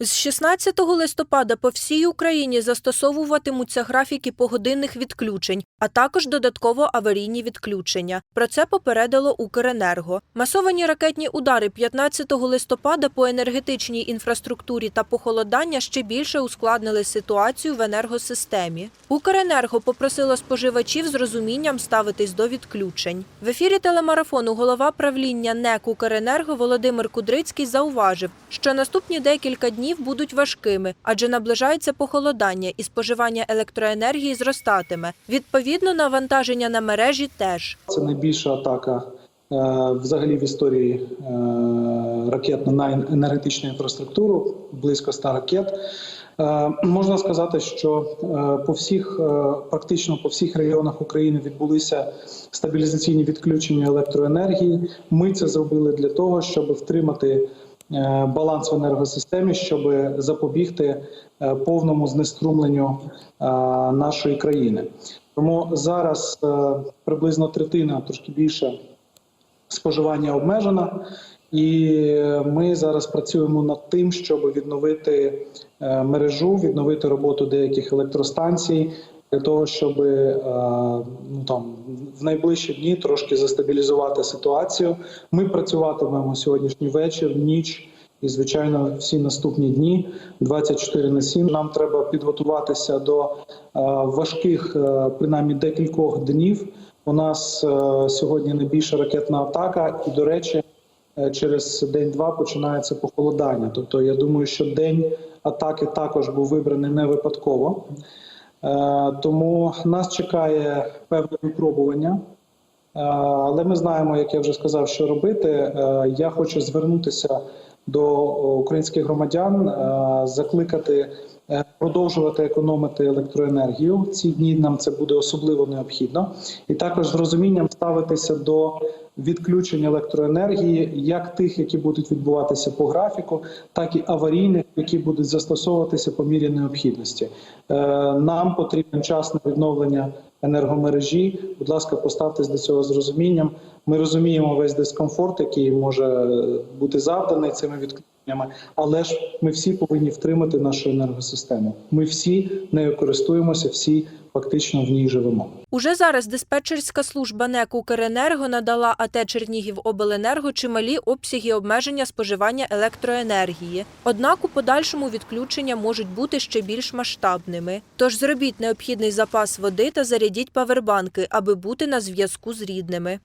З 16 листопада по всій Україні застосовуватимуться графіки погодинних відключень, а також додатково аварійні відключення. Про це попередило Укренерго. Масовані ракетні удари 15 листопада по енергетичній інфраструктурі та похолодання ще більше ускладнили ситуацію в енергосистемі. Укренерго попросило споживачів з розумінням ставитись до відключень. В ефірі телемарафону голова правління НЕК Укренерго Володимир Кудрицький зауважив, що наступні декілька днів будуть важкими, адже наближається похолодання і споживання електроенергії зростатиме. Відповідно, навантаження на мережі теж. Це найбільша атака е, взагалі в історії е, ракетна на енергетичну інфраструктуру, близько 100 ракет. Е, Можна сказати, що по всіх, практично по всіх регіонах України відбулися стабілізаційні відключення електроенергії. Ми це зробили для того, щоб втримати баланс в енергосистемі, щоб запобігти е, повному знеструмленню е, нашої країни. Тому зараз е, приблизно третина, трошки більше споживання обмежено, і ми зараз працюємо над тим, щоб відновити е, мережу, відновити роботу деяких електростанцій. Для того щоб е, ну там в найближчі дні трошки застабілізувати ситуацію, ми працюватимемо сьогоднішній вечір, ніч і звичайно всі наступні дні 24 на 7. Нам треба підготуватися до е, важких, е, принаймні декількох днів. У нас сьогодні найбільша ракетна атака, і до речі, через день-два починається похолодання. Тобто, я думаю, що день атаки також був вибраний не випадково. Е, Тому нас чекає певне випробування. Е, Але ми знаємо, як я вже сказав, що робити. Е, Я хочу звернутися до українських громадян, е, закликати е, продовжувати економити електроенергію. Ці дні нам це буде особливо необхідно, і також з розумінням ставитися до відключення електроенергії, як тих, які будуть відбуватися по графіку, так і аварійних, які будуть застосовуватися по мірі необхідності. Е, Нам потрібен час на відновлення енергомережі. Будь ласка, поставтесь до цього з розумінням. Ми розуміємо весь дискомфорт, який може бути завданий цими відключеннями, але ж ми всі повинні втримати нашу енергосистему. Ми всі нею користуємося, всі фактично в ній живемо. Уже зараз диспетчерська служба НЕК «Укренерго» надала АТ «Чернігівобленерго» чималі обсяги обмеження споживання електроенергії. Однак у подальшому відключення можуть бути ще більш масштабними. Тож зробіть необхідний запас води та зарядіть павербанки, аби бути на зв'язку з рідними.